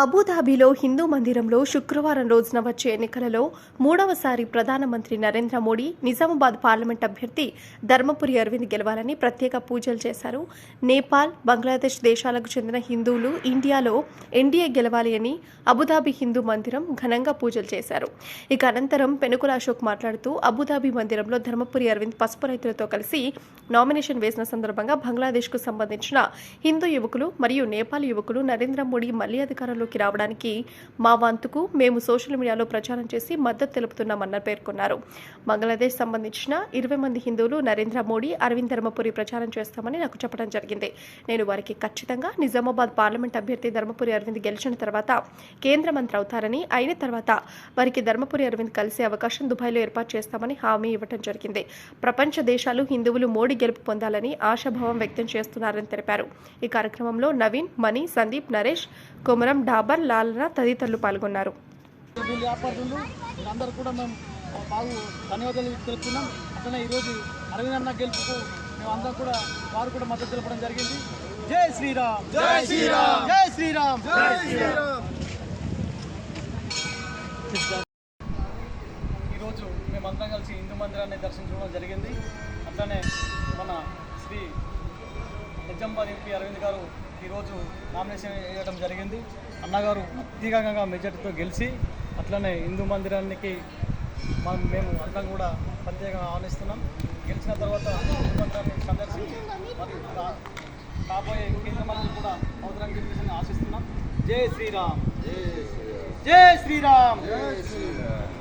అబుదాబిలో హిందూ మందిరంలో శుక్రవారం రోజున వచ్చే ఎన్నికలలో మూడవసారి ప్రధానమంత్రి నరేంద్ర మోడీ నిజామాబాద్ పార్లమెంట్ అభ్యర్థి ధర్మపురి అరవింద్ గెలవాలని ప్రత్యేక పూజలు చేశారు. నేపాల్ బంగ్లాదేశ్ దేశాలకు చెందిన హిందువులు ఇండియాలో ఎన్డీఏ గెలవాలి అని అబుదాబి హిందూ మందిరం ఘనంగా పూజలు చేశారు. ఇక అనంతరం పెనుకుల అశోక్ మాట్లాడుతూ అబుదాబి మందిరంలో ధర్మపురి అరవింద్ పసుపు రైతులతో కలిసి నామినేషన్ వేసిన సందర్భంగా బంగ్లాదేశ్కు సంబంధించిన హిందూ యువకులు మరియు నేపాల్ యువకులు నరేంద్ర మోడీ మళ్ళీ అధికారంలోకి రావడానికి మా వంతుకు మేము సోషల్ మీడియాలో ప్రచారం చేసి మద్దతు తెలుపుతున్నామన్న పేర్కొన్నారు. బంగ్లాదేశ్ సంబంధించిన ఇరవై మంది హిందువులు నరేంద్ర మోడీ అరవింద్ ధర్మపురి ప్రచారం చేస్తామని నాకు చెప్పడం జరిగింది. నేను వారికి ఖచ్చితంగా నిజామాబాద్ పార్లమెంట్ అభ్యర్థి ధర్మపురి అరవింద్ గెలిచిన తర్వాత కేంద్ర మంత్రి అవుతారని అయిన తర్వాత వారికి ధర్మపురి అరవింద్ కలిసే అవకాశం దుబాయ్లో ఏర్పాటు చేస్తామని హామీ ఇవ్వడం జరిగింది. ప్రపంచ దేశాలు హిందువులు మోడీ గెలుపు పొందాలని ఆశాభావం వ్యక్తం చేస్తున్నారని తెలిపారు. ఈ కార్యక్రమంలో నవీన్ మణి సందీప్ నరేష్ కొమరం డాబర్ లాలన తదితరులు పాల్గొన్నారు. వీళ్ళందరూ కూడా మేము బాగు ధన్యవాదాలు తెలుపుతున్నాం. అట్లనే ఈరోజు అరవింద్ అన్న గెలుపుకు అందరం కూడా వారు కూడా మద్దతు తెలపడం జరిగింది. జై శ్రీరామ్! జై శ్రీరామ్! జై శ్రీరామ్! జై శ్రీరామ్! ఈరోజు మేమందరం కలిసి హిందూ మందిరాన్ని దర్శించుకోవడం జరిగింది. అట్లనే మన శ్రీ నిజామాబాద్ ఎంపీ అరవింద్ గారు ఈరోజు నామినేషన్ వేయడం జరిగింది. అన్నగారు అత్యధికంగా మెజార్టీతో గెలిచి అట్లనే హిందూ మందిరానికి మనం మేము అందరం కూడా ప్రత్యేకంగా ఆహ్వానిస్తున్నాం. గెలిచిన తర్వాత హిందూ మందిరాన్ని సందర్శించి మరియు కాబోయే కేంద్ర మంత్రి కూడా అవసరం చెప్పేసి ఆశిస్తున్నాం. జై శ్రీరామ్. జై శ్రీరామ్. జై శ్రీరామ్.